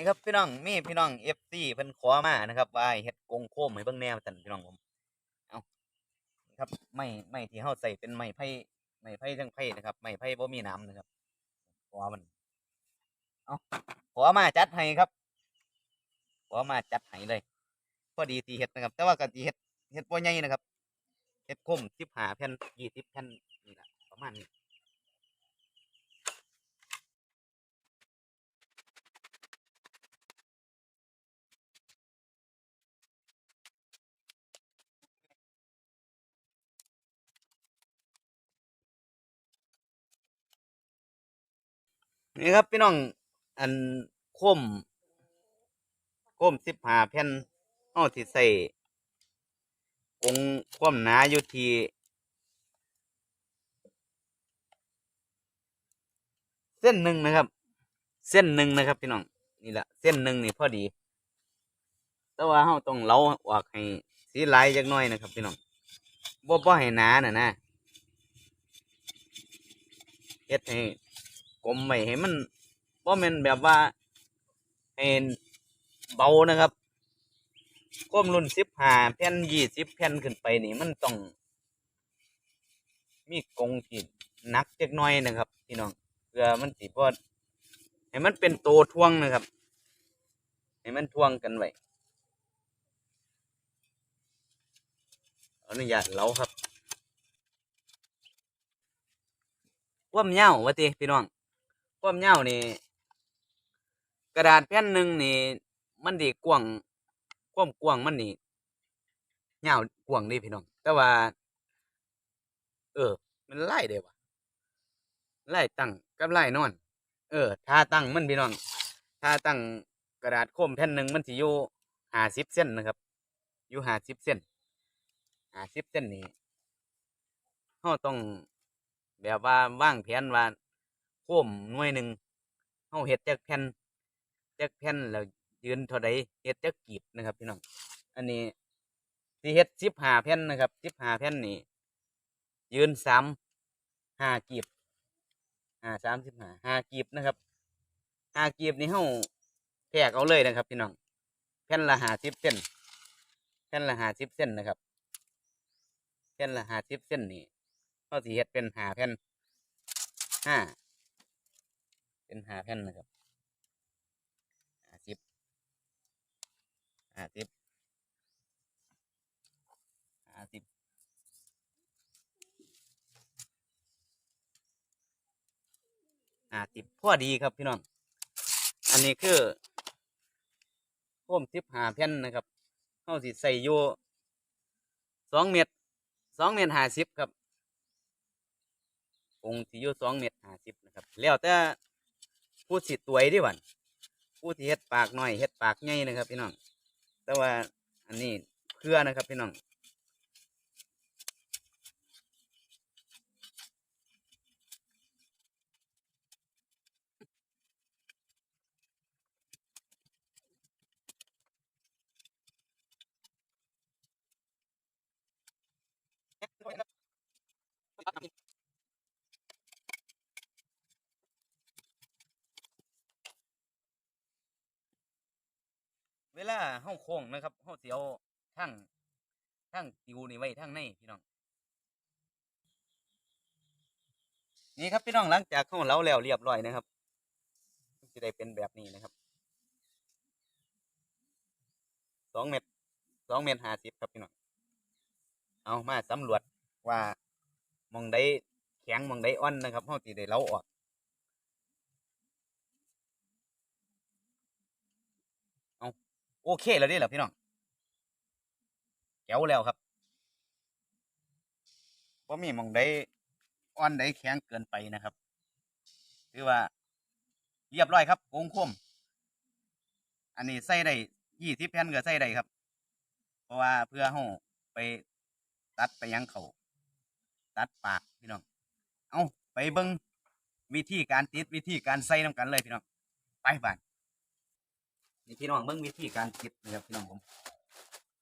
นี่ครับพี่น้องมีพี่น้องเอฟซีเพิ่นขอมานะครับว่าให้เฮ็ดกงโคมให้เบิ่งแนวสั่นพี่น้องผมเอาครับไม้ไม้ที่เฮาใส่เป็นไม้ไผ่ไม้ไผ่ทั้งไผ่นะครับไม้ไผ่บ่มีน้ำนะครับขอมันเอาขอมาจัดให้ครับขอมาจัดให้เลยพอดีตีเฮ็ดนะครับ แต่ว่าก็สิเฮ็ดเฮ็ดบ่ใหญ่นะครับเฮ็ดคม15แผ่น20แผ่นนี่ล่ะประมาณนี้ นี่ครับพี่น้องอันคมคมสิบห้าแผ่นเอาที่ใส่กงความหนาอยู่ที่เส้นหนึ่งนะครับ เส้นหนึ่งนะครับพี่น้องนี่แหละเส้นหนึ่งนี่พอดี แต่ว่าเราต้องเล้าออกให้สีลายจักน่อยนะครับพี่น้องบ่บ่ให้หนาน่ะนะเฮ็ดให้ กลมไม่ให้มันบ่แม่นแบบว่าให้เบานะครับก้มรุ่นสิบห้าแผ่นยี่สิบแผ่นขึ้นไปนี่มันต้อง มีกงที่นักเจักน้อยนะครับพี่น้องเพื่อมันสิบ่ให้มันเป็นโตทวงนะครับ ให้มันทวงกันไว้อนุญาตเราครับความยาวว่าติพี่น้อง ความยาวนี่ กระดาษแผ่นหนึ่งนี่ มันดีกว้างความกว้างมันนี่ยาวกว้างเดีพี่น้อง แต่ว่า เออ มันไล่เด้วะไล่ตั้งกับไล่นอน เออถ้าตั้งมันพี่น้องถ้าตั้งกระดาษโคมแผ่นหนึ่งมันสิอยู่ห้าสิบเส้นนะครับ อยู่ห้าสิบเส้นห้าสิบเส้นนี่เราต้องแบบว่าว่างแผนว่า ค้มหน่วยหนึ่งเฮาเฮ็ดจักแผ่นจักแผ่นแล้วยืนเท่าใดเฮ็ดจักกีบนะครับพี่น้อง อันนี้สิเฮ็ด15แผ่นนะครับ15แผ่นนี่ยืน3 5กีบ5 35 5กีบนะครับ5กีบนี่เฮาแทกเอาเลยนะครับพี่น้องแผ่นละ50เส้นแผ่นละ50เส้นนะครับแผ่นละ50เส้นนี่เขาสีเฮ็ดเป็นหาแผ่นห้า เป็นหาแผ่นนะครับห้าสิบห้าสิบห้าสิบห้าสิบพอดีครับพี่น้อง อันนี้คือโค้มสิบหาแผ่นนะครับเข้าสิใส่อยู่สองเมตรสองเมตรห้าสิบครับองค์ที่อยู่สองเมตรห้าสิบนะครับ แล้วแต่ ผู้สิตัวยดิวันผู้ที่เฮ็ดปากน้อยเฮ็ดปากใหญ่นะครับพี่น้อง แต่ว่าอันนี้เพื่อนะครับพี่น้อง เวลาเฮาโค้งนะครับเฮาสิเอาทั้งทั้งติวนี่ไว้ทั้งในพี่น้อง นี่ครับพี่น้องหลังจากเฮาเล้าแล้วเรียบร้อยนะครับจะได้เป็นแบบนี้นะครับสองเมตรสองเมตรห้าสิบครับพี่น้องเอามาสำรวจว่ามองใดแข็งมองใดอ่อนนะครับเฮาสิได้เล้าออก อเคแล้วเด้เหรอพี่น้องแก้วแล้วครับว่ามีมองได้อ่อนได้แข็งเกินไปนะครับคือว่า เรียบร้อยครับโกงคมอันนี้ใส่ได้ยี่สิบแผ่นก็ใส่ได้ครับ เพราะว่าเพื่อห้ไปตัดไปยังเขาตัดปากพี่น้อง เอาไปเบิ้งวิธีการติดวิธีการใส่น้ำกันเลยพี่น้อง ไปบ้าน นี่พี่น้องเบิ่งวิธีการคิดนะครับพี่น้องผม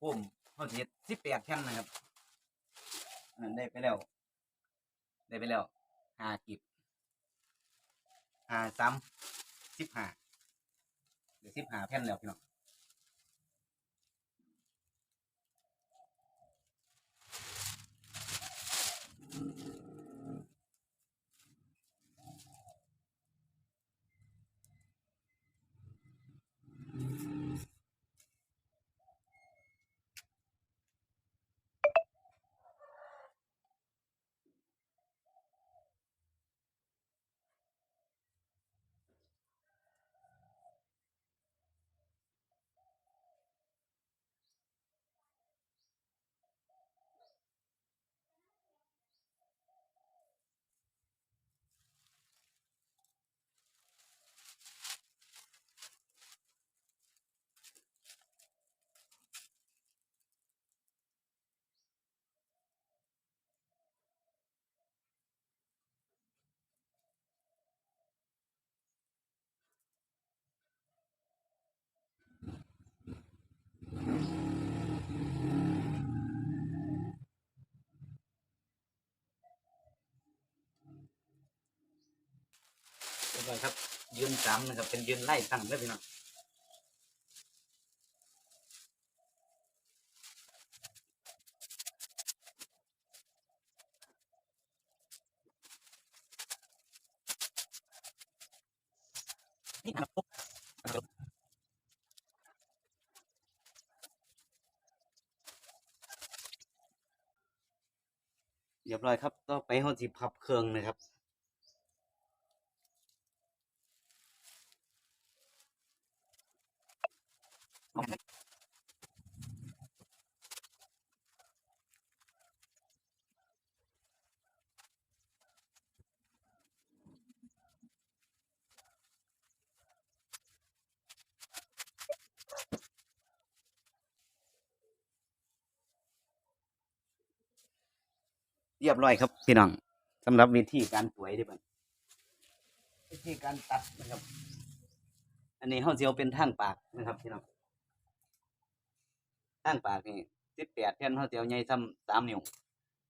ผมเขาสิเฮ็ดสิบแปดแผ่นนะครับอันนั้นได้ไปแล้ว ได้ไปแล้วห้ากิบห้าซ้ำสิบห้าสิบหาแผ่นแล้วพี่น้องเรี ยบร้อยครับ ยืนสามนะครับ เป็นยืนไล่ตั้งเลยพี่น้องนี่ครับเรียบร้อยครับ ต่อไปเขาสิพับเครื่องนะครับ เรียบร้อยครับพี่น้องสำหรับวิธีการป่วยที่มันวิธีการตัดนะครับ อันนี้เขาจะเอาเป็นทางปากนะครับพี่น้องางปากนี่สิบแปดแผ่นเขาจะเอาใหญ่ซ้ำสามนิ้ว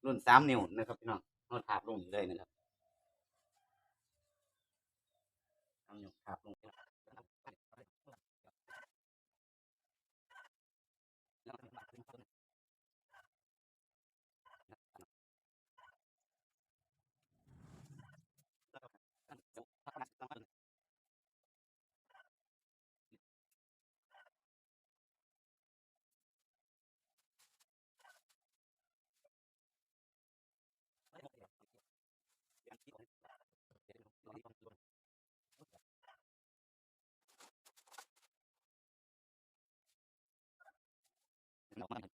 รุ่นสามนิ้วนะครับพี่น้องเขาถาบลงเลยนะครับสามนิ้วถาบลง Gracias.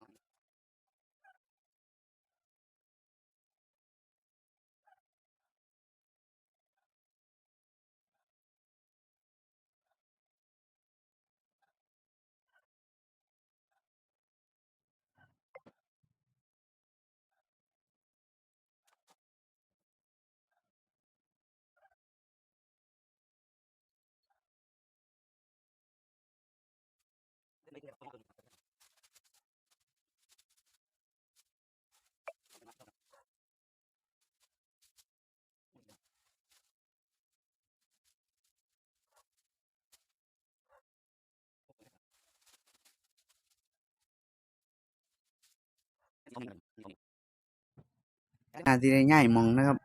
อาที่ได้ง่ายมองนะครับ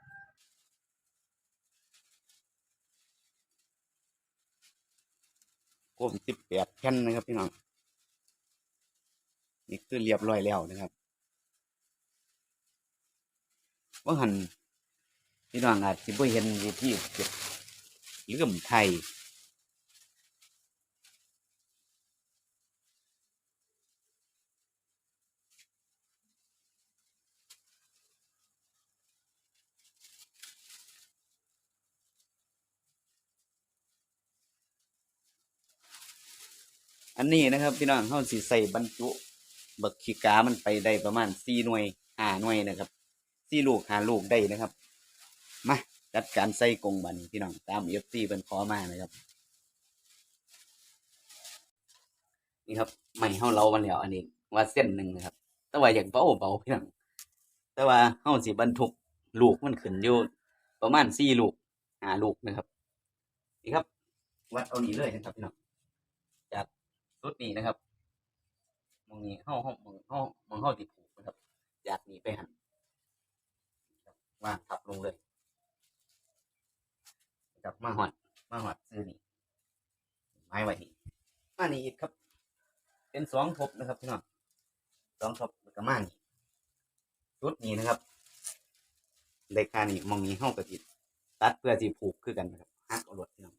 โคมสิบแปดแผ่นนะครับพี่น้องนี่คือเรียบร้อยแล้วนะครับว่าหันพี่น้องอาจสิบ่เห็นวิธีเก็บเลื่อมไทย อันนี้นะครับพี่น้องเขาสิใส่บรรจุบักขี้กามันไปได้ประมาณสี่หน่วยห้าหน่วยนะครับสี่ลูกห้าลูกได้นะครับ มาจัดการใส่กรงบันพี่น้องตามเอฟซีเป็นขอมานะครับ นี่ครับไม่เฮาเรามันแล้วอันนี้ว่าเส้นหนึ่งนะครับ แต่ว่าอย่างเบาเบาพี่น้องแต่ว่าเฮาสิบรรทุกลูกมันขึ้นอยู่ประมาณสี่ลูกห้าลูกนะครับ นี่ครับ วัดเอานี้เลยนะครับพี่น้อง สุดนี้นะครับมองนี้เฮาเฮามองเฮามองเฮาติดผูกนะครับจากหนีไปหันวางทับลงเลยนะครับมาหอดมาหอดซื้อนี่ไม้ไว้นี่มานี่อีกครับ เป็นสองทบนะครับพี่น้องสองทบแล้วก็มานี่ชุดนี้นะครับเลขานี่มองนี้เฮากระติดตัดเพื่อสิผูกคือกันนะครับฮักเอารถพี่น้อง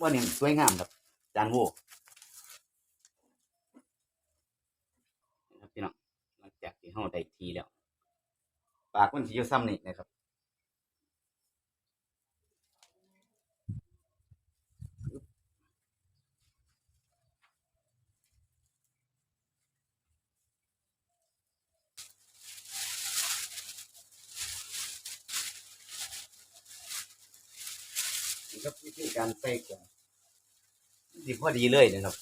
ว่าเนี่ยสวยงามแบบจานโวนะครับพี่น้องหลัง จากที่เฮาได้ทีแล้ว ปากมันสิอยู่ซ้ำนี่นะครับนี่ครับวิธีการใส่กล่องดีพอดีเลยนะครับ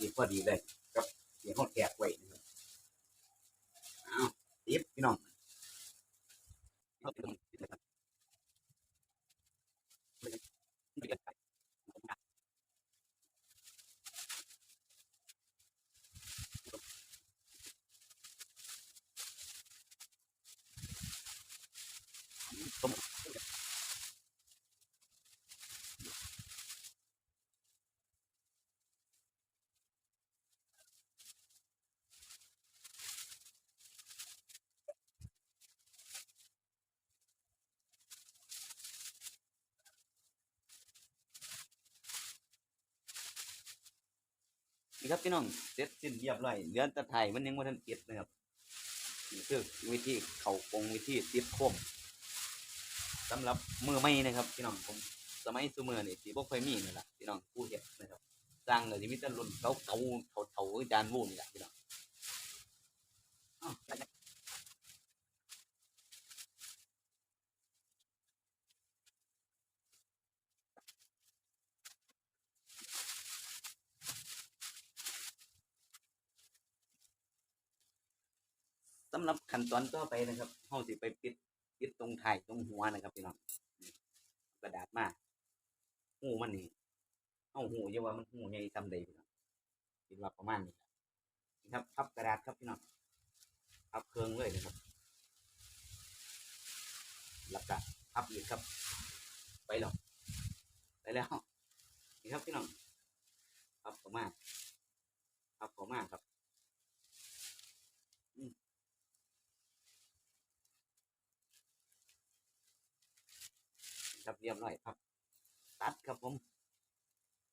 ดีพอดีเลยกับเดี๋ยวเขาแกะไว้นะครับอ้าวติบ พี่น้องนี่ ครับพี่น้องเสร็จสิ้นเรียบร้อยเหลือนตะไทยมันยังไม่ทันเก็บนะครับนี่คือวิธีเขากงวิธีติดโคมสำหรับมือไม่นะครับพี่น้องผมสมัยซูเมอนี่สีพวกไฟมีนี่แหละพี่น้องผู้เห็ดนะครับสร้างเลยที่มิตรรุ่นเขาเก่าเถาเถาจานวูนี่แหละพี่น้อง อ้าวได้ๆสำหรับขั้นตอนต่อไปนะครับเฮาสิไปปิดปิดตรงไทายตรงหัวนะครับพี่น้องกระดาษมาหูมันนี่เอาหูอย่าว่ามันหูใหญ่ซำใดพี่น้องคิดว่าประมาณนี้ล่ะครับพับกระดาษครับพี่น้องพับเครื่องเลยนะครับแล้วก็พับอีกครับ ไปแล้วไปแล้วนี่ครับพี่น้องพับเข้ามาพับเข้ามาครับ ครับเรียบร้อยครับ ตัดครับผม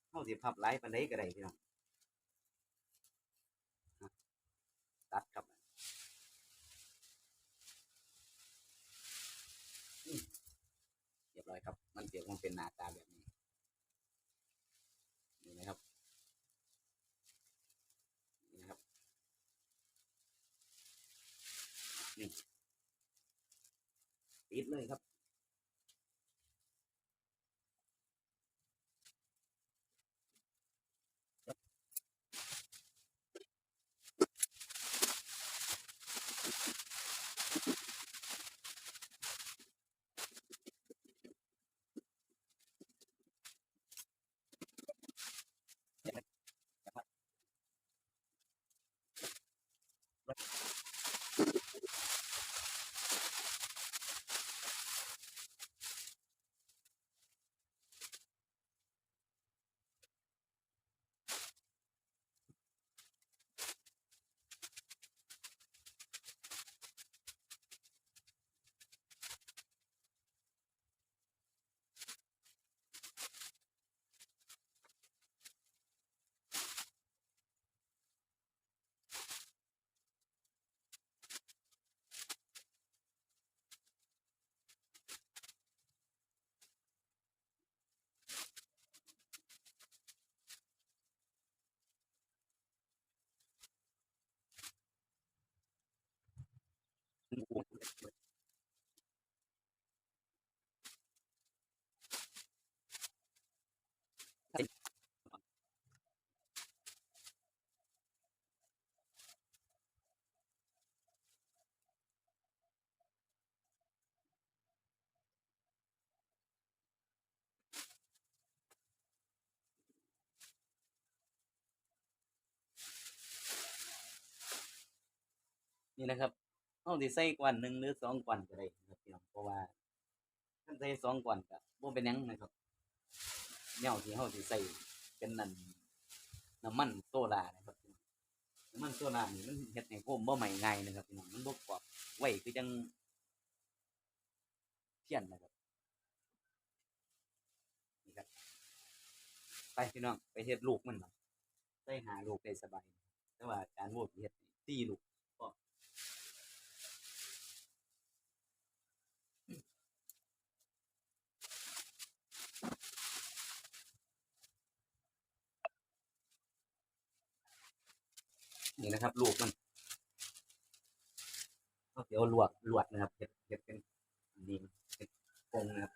เข้าสิพับไล่ปันไดก็ได้พี่น้องตัดครับเรียบร้อยครับ มันเสียวมันเป็นหน้าตาแบบนี้ นี่นะครับ เอาสิใส่กวนหนึ่งหรือสองกวนก็ได้ครับพี่น้องเพราะว่าถ้าใส่สองกวนก็บ่เป็นหยังนะครับแนวที่เฮาสิใส่เป็นนั่นน้ำมันโซดานะครับพี่น้องน้ำมันโซดานี่มันเฮ็ดให้ผมบ่ใหม่ง่ายนะครับพี่น้องมันบ่กรอบไว้คือจังเทียนนะครับนี่ครับไปพี่น้องไปเฮ็ดลูกมันครับใส่หาลูกได้สบายแต่ว่าการโหวตเฮ็ดตีลูก นี่นะครับ ลูกมันก็เดี๋ยวลวกลวดนะครับเห็ดเห็ดเป็นดีมันเห็ดกงนะครับ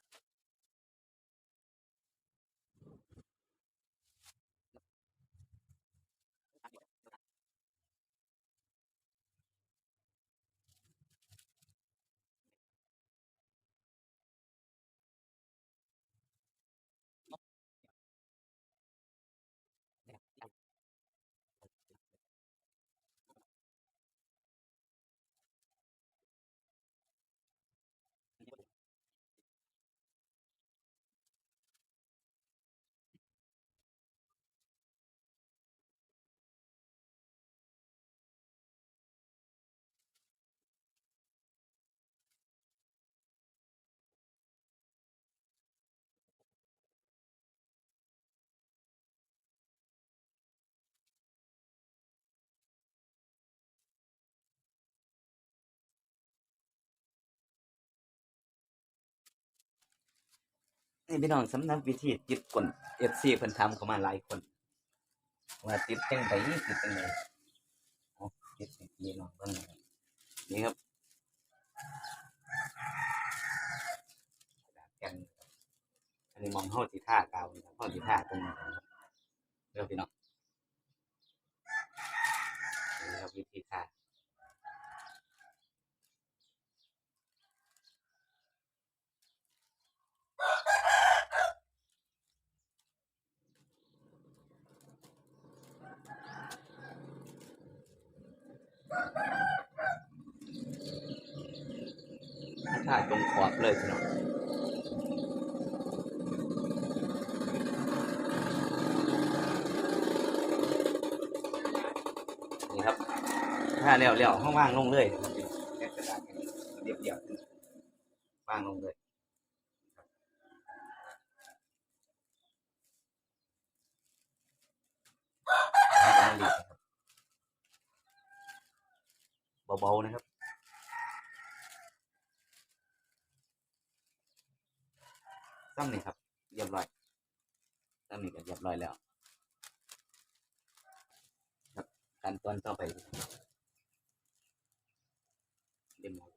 นี่พี่น้องสำนักวิธีติดกลเอฟซีเพิ่นทำเข้ามาหลายคนว่าติดจังไปติดจังไดเอาติดให้พี่น้องเบิ่นนี่ครับกระดาษแผ่นครับอันนี้มองเฮาสีท่ากาวนี่ครับเฮาสีท่าตรงนี้ครับเดี๋ยวพี่น้องนี่ครับวิธีท่า ท่าตรง ขอบเลยพี่น้องนี่ครับ ถ้าเลี้ยวเลี้ยวห้องว่างลงเลยนะครับพี่น้องแค่กระดาษแค่นี้เรียบเรียบว่างลงเลยเบาๆนะครับ ซ้ำนี่ครับเรียบร้อยซ้ำนี่ก็เรียบร้อยแล้ว ครับขั้นตอนต่อไปเรียบ